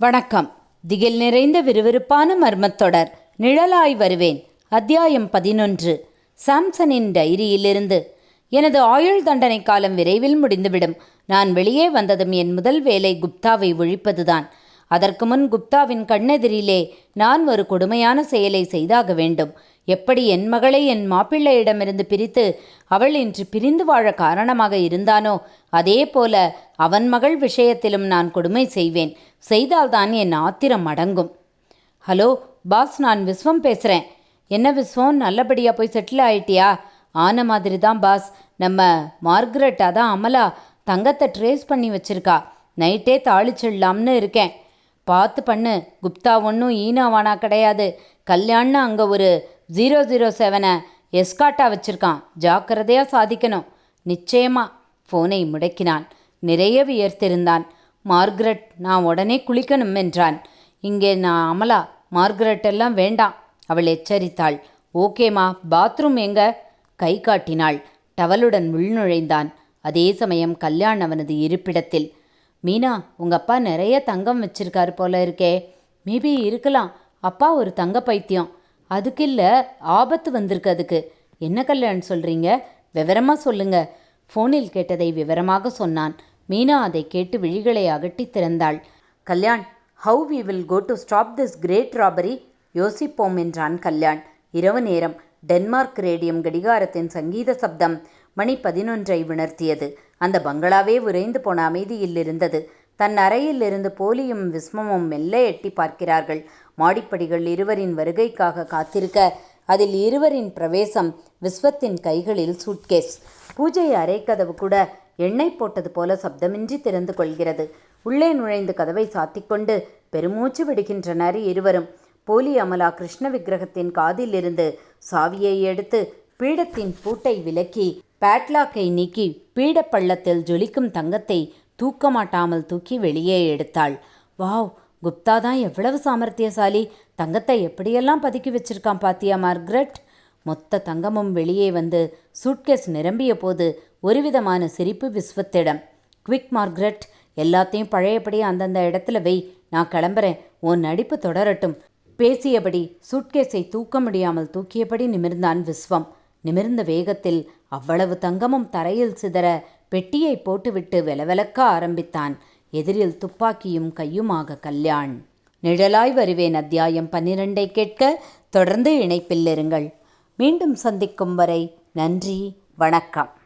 வணக்கம். திகில் நிறைந்த விறுவிறுப்பான மர்மத்தொடர். நிழலாய் வருவேன். அத்தியாயம் பதினொன்று. சாம்சனின் டைரியிலிருந்து. எனது ஆயுள் தண்டனை காலம் விரைவில் முடிந்துவிடும். நான் வெளியே வந்ததும் என் முதல் வேலை குப்தாவை ஒழிப்பதுதான். அதற்கு முன் குப்தாவின் கண்ணெதிரிலே நான் ஒரு கொடுமையான செயலை செய்தாக வேண்டும். எப்படி என் மகளை என் மாப்பிள்ளையிடமிருந்து பிரித்து அவள் இன்று பிரிந்து வாழ காரணமாக இருந்தானோ அதே போல அவன் மகள் விஷயத்திலும் நான் கொடுமை செய்வேன். செய்தால்தான் என் ஆத்திரம் அடங்கும். ஹலோ பாஸ் நான் விஸ்வம் பேசுகிறேன் என்ன விஸ்வம் நல்லபடியாக போய் செட்டில் ஆயிட்டியா? ஆன மாதிரி தான் பாஸ். நம்ம மார்க்ரெட் அதான் அமலா தங்கத்தை ட்ரேஸ் பண்ணி வச்சிருக்கா. நைட்டே தாளிச்சிடலாம்னு இருக்கேன். பார்த்து பண்ணு குப்தா ஒன்றும் ஈனாவானா கிடையாது. கல்யாண்னு அங்கே ஒரு ஜீரோ ஜீரோ செவனை எஸ்காட்டாக வச்சிருக்கான். ஜாக்கிரதையாக சாதிக்கணும். நிச்சயமா ஃபோனை முடக்கினான். நிறைய வியர்த்திருந்தான். மார்கரெட் நான் உடனே குளிக்கணும் என்றான். இங்கே நான் அமலா மார்கரெட் எல்லாம் வேண்டாம். அவள் எச்சரித்தாள். ஓகேம்மா பாத்ரூம் எங்க? கை காட்டினாள். டவலுடன் உள்நுழைந்தான் அதே சமயம் கல்யாண் அவனது இருப்பிடத்தில் மீனா உங்க அப்பா நிறைய தங்கம் வச்சிருக்காரு போல இருக்கே. மேபி இருக்கலாம். அப்பா ஒரு தங்க பைத்தியம். அதுக்கு இல்லை ஆபத்து வந்திருக்கு அதுக்கு. என்ன கல்யாணம் சொல்கிறீங்க விவரமாக சொல்லுங்க. ஃபோனில் கேட்டதை விவரமாக சொன்னான். மீனா அதை கேட்டு விழிகளை அகட்டி திறந்தாள். Kalyan how we will go to stop this great robbery யோசிப்போம் என்றான் கல்யாண். இரவு நேரம். டென்மார்க் ரேடியம் கடிகாரத்தின் சங்கீத சப்தம். மணி பதினொன்றை உணர்த்தியது. அந்த பங்களாவே விரைந்து போன அமைதியில் இருந்தது. தன் அறையில் இருந்து போலியும் விஸ்மமும் மெல்ல எட்டி பார்க்கிறார்கள். மாடிப்படிகள் இருவரின் வருகைக்காக காத்திருக்க அதில் இருவரின் பிரவேசம் விஸ்வத்தின் கைகளில் சூட்கேஸ். பூஜை அறைக்கதவு கூட எண்ணெய் போட்டது போல சப்தமின்றி திறந்து கொள்கிறது. உள்ளே நுழைந்து கதவை சாத்திக்கொண்டு பெருமூச்சு விடுகின்றனர் இருவரும். போலி அமலா கிருஷ்ண விக்கிரகத்தின் காதிலிருந்து சாவியை எடுத்து பீடத்தின் பூட்டை விலக்கி பேட்லாக்கை நீக்கி பீடப்பள்ளத்தில் ஜொலிக்கும் தங்கத்தை தூக்க மாட்டாமல் தூக்கி வெளியே எடுத்தாள். வாவ்! குப்தா தான் எவ்வளவு சாமர்த்தியசாலி? தங்கத்தை எப்படியெல்லாம் பதுக்கி வச்சிருக்கான் பாத்தியா மார்க்ரெட்? மொத்த தங்கமும் வெளியே வந்து சூட்கேஸ் நிரம்பிய போது ஒருவிதமான சிரிப்பு விஸ்வத்திடம். குவிக் மார்க்ரெட் எல்லாத்தையும் பழையபடி அந்தந்த இடத்துல வை நான் கிளம்புறேன். உன் நடிப்பு தொடரட்டும். பேசியபடி சூட்கேஸை தூக்க முடியாமல் தூக்கியபடி நிமிர்ந்தான் விஸ்வம். நிமிர்ந்த வேகத்தில் அவ்வளவு தங்கமும் தரையில் சிதற பெட்டியை போட்டுவிட்டு வெலவெலக்க ஆரம்பித்தான். எதிரில் துப்பாக்கியும் கையுமாக கல்யாண். நிழலாய் வருவேன் அத்தியாயம் பன்னிரெண்டை கேட்க தொடர்ந்து இணைப்பில் இருங்கள். மீண்டும் சந்திக்கும் வரை நன்றி வணக்கம்.